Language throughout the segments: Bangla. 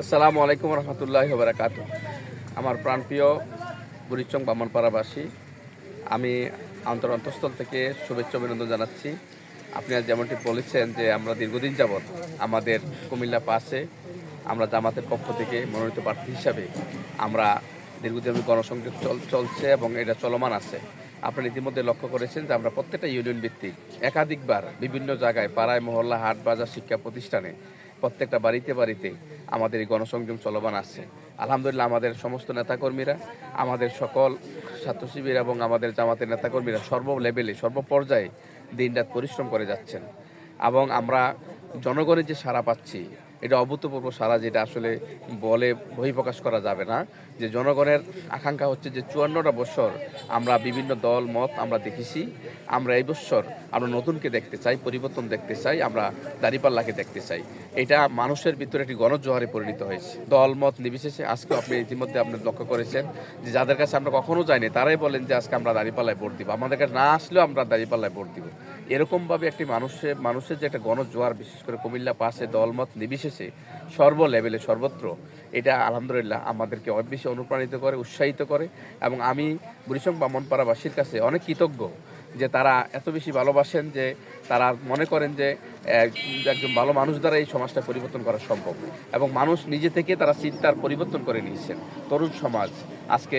আসসালামু আলাইকুম রহমতুল্লাহ বারাকাত আমার প্রাণপ্রিয় বুড়িচং বামনপাড়াবাসী, আমি অন্তর অন্তঃস্থল থেকে শুভেচ্ছা অভিনন্দন জানাচ্ছি। আপনি যেমনটি বলেছেন যে আমরা দীর্ঘদিন যাবৎ আমাদের কুমিল্লা পাশে আমরা জামাতের পক্ষ থেকে মনোনীত প্রার্থী হিসাবে আমরা দীর্ঘদিন গণসংযোগ চল, চলছে এবং এটা চলমান আছে। আপনারা ইতিমধ্যে লক্ষ্য করেছেন যে আমরা প্রত্যেকটা ইউনিয়ন ভিত্তিক একাধিকবার বিভিন্ন জায়গায় পাড়ায়, মহল্লা, হাট, বাজার, শিক্ষা প্রতিষ্ঠানে প্রত্যেকটা বাড়িতে বাড়িতে আমাদের এই গণসংযম চলমান আছে। আলহামদুলিল্লাহ আমাদের সমস্ত নেতাকর্মীরা, আমাদের সকল ছাত্র শিবির এবং আমাদের জামাতের নেতাকর্মীরা সর্ব লেভেলে সর্বপর্যায়ে দিনরাত পরিশ্রম করে যাচ্ছেন। এবং আমরা জনগণের যে সারা পাচ্ছি এটা অভূতপূর্ব সারা যেটা আসলে বলে বহিঃপ্রকাশ করা যাবে না। যে জনগণের আকাঙ্ক্ষা হচ্ছে যে চুয়ান্নটা বছর আমরা বিভিন্ন দল, মত আমরা দেখেছি। আমরা এই বছর আমরা নতুনকে দেখতে চাই, পরিবর্তন দেখতে চাই, আমরা দাঁড়িপাল্লাকে দেখতে চাই। এটা মানুষের ভিতরে একটি গণজোয়ারে পরিণত হয়েছে। দল, মত নির্বিশেষে আজকে আপনি ইতিমধ্যে আপনি লক্ষ্য করেছেন যে যাদের কাছে আমরা কখনো যাইনি, তারাই বলেন যে আজকে আমরা দাঁড়িপাল্লায় ভোট দিব। আমাদের কাছে না আসলেও আমরা দাঁড়িপাল্লায় ভোট দিব। এরকমভাবে একটি মানুষের মানুষের যে একটা গণজোয়ার, বিশেষ করে কুমিল্লা পাশে দলমত নির্বিশেষে সর্ব লেভেলে সর্বত্র, এটা আলহামদুলিল্লাহ আমাদেরকে বেশি অনুপ্রাণিত করে, উৎসাহিত করে এবং আমি বুড়িসং বামনপাড়াবাসীর কাছে অনেক কৃতজ্ঞ যে তারা এত বেশি ভালোবাসেন যে তারা মনে করেন যে একজন ভালো মানুষ দ্বারা এই সমাজটা পরিবর্তন করা সম্ভব। এবং মানুষ নিজে থেকে তারা চিন্তার পরিবর্তন করে নিয়েছেন। তরুণ সমাজ, আজকে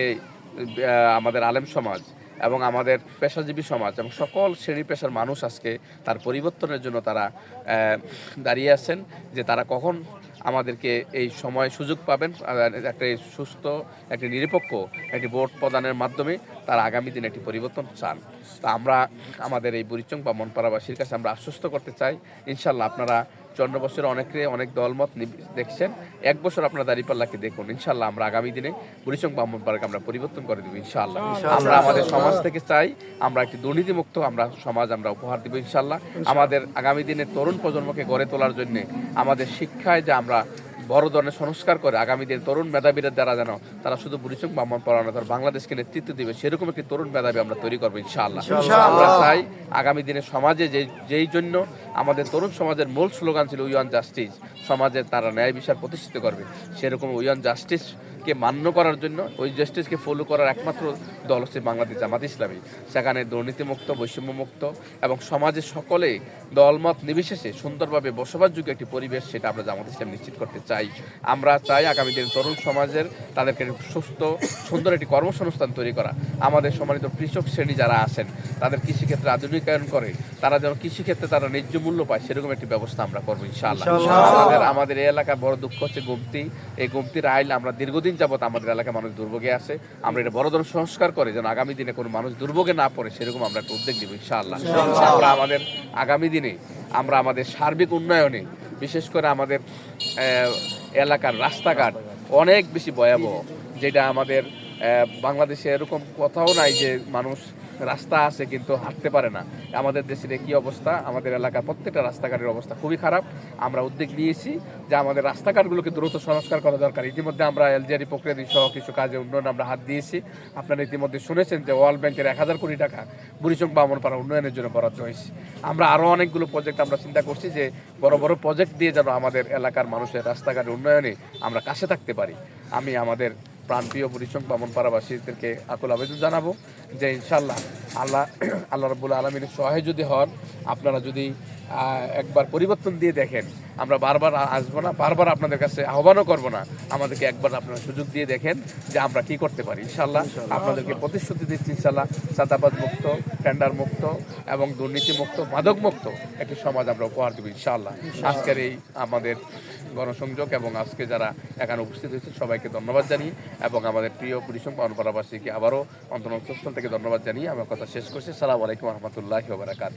আমাদের আলেম সমাজ এবং আমাদের পেশাজীবী সমাজ এবং সকল শ্রেণি পেশার মানুষ আজকে তার পরিবর্তনের জন্য তারা দাঁড়িয়ে আছেন যে তারা কখন আমাদেরকে এই সময় সুযোগ পাবেন একটা সুস্থ, একটি নিরপেক্ষ, একটি ভোট প্রদানের মাধ্যমে তারা আগামী দিনে একটি পরিবর্তন চান। তা আমরা আমাদের এই বুড়িচং বা মনপাড়াবাসীর কাছে আমরা আশ্বস্ত করতে চাই। ইনশাল্লাহ আপনারা চন্দ্র বছরে অনেকে অনেক দলমত দেখছেন। এক বছর আপনারা দাঁড়িপাল্লাকে দেখুন। ইনশাল্লাহ আমরা আগামী দিনে বুড়িচং ব্রাহ্মণপাড়াকে আমরা পরিবর্তন করে দেবো ইনশাল্লাহ আমরা আমাদের সমাজ থেকে চাই আমরা একটি দুর্নীতিমুক্ত আমরা সমাজ আমরা উপহার দেবো ইনশাল্লাহ আমাদের আগামী দিনে তরুণ প্রজন্মকে গড়ে তোলার জন্য আমাদের শিক্ষায় যে আমরা বড় ধরনের সংস্কার করে আগামী দিন তরুণ মেধাবীরা দ্বারা যেন তারা শুধু বুড়িচং ব্রাহ্মণ পড়ানো তারা বাংলাদেশকে নেতৃত্ব দিবে সেরকম একটি তরুণ মেধাবী আমরা তৈরি করব ইনশাআল্লাহ। আমরা চাই আগামী দিনে সমাজে যে যেই জন্য আমাদের তরুণ সমাজের মূল স্লোগান ছিল উইয়ান জাস্টিস সমাজে তারা ন্যায় বিচার প্রতিষ্ঠিত করবে। সেরকম উইয়ান জাস্টিস কে মান্য করার জন্য ওই জাস্টিসকে ফলো করার একমাত্র দল হচ্ছে বাংলাদেশ জামাত ইসলামী। সেখানে দুর্নীতিমুক্ত বৈষম্যমুক্ত এবং সমাজে সকলে দলমত নির্বিশেষে সুন্দরভাবে বসবাসযোগ্য একটি পরিবেশ সেটা আমরা জামাত ইসলাম নিশ্চিত করতে চাই। আমরা চাই আগামী দিন তরুণ সমাজের তাদেরকে সুস্থ সুন্দর একটি কর্মসংস্থান তৈরি করা। আমাদের সম্মানিত কৃষক শ্রেণি যারা আছেন তাদের কৃষিক্ষেত্রে আধুনিকায়ন করে তারা যেন কৃষিক্ষেত্রে তারা ন্যায্য মূল্য পায় সেরকম একটি ব্যবস্থা আমরা করব ইনশাআল্লাহ। আমাদের আমাদের এই এলাকার বড় দুঃখ হচ্ছে গুমতি। এই গুমতির আইল আমরা দীর্ঘদিন যাবত আমাদের এলাকায় মানুষ দুর্ভোগে আছে। আমরা এটা বড় ধরনের সংস্কার করে যেন আগামী দিনে কোনো মানুষ দুর্ভোগে না পড়ে সেরকম আমরা একটা উদ্যোগ নিব ইনশাআল্লাহ। আমরা আমাদের আগামী দিনে আমরা আমাদের সার্বিক উন্নয়নে বিশেষ করে আমাদের এলাকার রাস্তাঘাট অনেক বেশি ভয়াবহ, যেটা আমাদের বাংলাদেশে এরকম কথাও নাই যে মানুষ রাস্তা আছে কিন্তু হাঁটতে পারে না। আমাদের দেশের কি অবস্থা, আমাদের এলাকার প্রত্যেকটা রাস্তাঘাটের অবস্থা খুবই খারাপ। আমরা উদ্যোগ নিয়েছি যে আমাদের রাস্তাঘাটগুলোকে দ্রুত সংস্কার করা দরকার। ইতিমধ্যে আমরা এলজিআরি প্রক্রিয়া সহ কিছু কাজে উন্নয়ন আমরা হাত দিয়েছি। আপনারা ইতিমধ্যে শুনেছেন যে ওয়ার্ল্ড ব্যাংকের এক হাজার কোটি টাকা বুড়িচং বামনপাড়া উন্নয়নের জন্য বরাদ্দ হয়েছে। আমরা আরও অনেকগুলো প্রজেক্ট আমরা চিন্তা করছি যে বড় বড় প্রজেক্ট দিয়ে যেন আমাদের এলাকার মানুষের রাস্তাঘাট উন্নয়নে আমরা কাছে থাকতে পারি। আমি আমাদের প্রাণপ্রিয় বুড়িচং বামনপাড়াবাসীদেরকে আকুল আবেদন জানাব যে ইনশাল্লাহ আল্লাহ আল্লাহ রবুল আলমীর সহায় যদি হন, আপনারা যদি একবার পরিবর্তন দিয়ে দেখেন। আমরা বারবার আসব না বারবার আপনাদের কাছে আহ্বানও করব না। আমাদেরকে একবার আপনারা সুযোগ দিয়ে দেখেন যে আমরা কি করতে পারি। ইনশাল্লাহ আপনাদেরকে প্রতিশ্রুতি দিচ্ছি ইনশাল্লাহ চাঁদাবাদ মুক্ত টেন্ডার মুক্ত এবং দুর্নীতি মুক্ত মাদক মুক্ত একটি সমাজ আমরা উপহার দেবো ইনশাল্লাহ আজকের এই আমাদের গণসংযোগ এবং আজকে যারা এখানে উপস্থিত হয়েছে সবাইকে ধন্যবাদ জানিয়ে এবং আমাদের প্রিয় পরিসং পানপাড়াবাসীকে আবারও অন্তর্স্থল থেকে ধন্যবাদ জানিয়ে আমার কথা শেষ করছি। সালাম আলাইকুম রহমতুল্লাহ বারাকাত